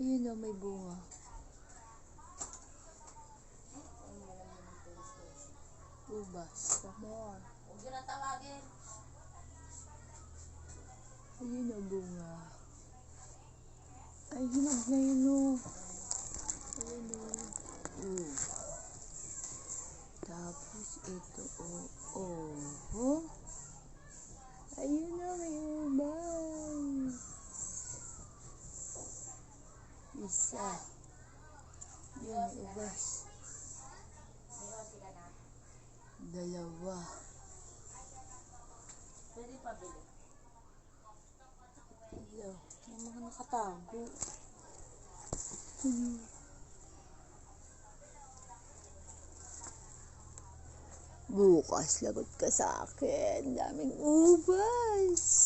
bunga. Ubas. More. Huwag yun ang tawagin. Ayun na bunga. Ay, hinog na yun oh. Ayun. Mm. Tapos ito oh. Oh. oh. Ayun na may ubas. Isa. Mayroon sila na. Dalawa. Pwede pabili. Dalawa. May mga nakatago. Hmm. Bukas lagot ka sa akin. Daming ubas.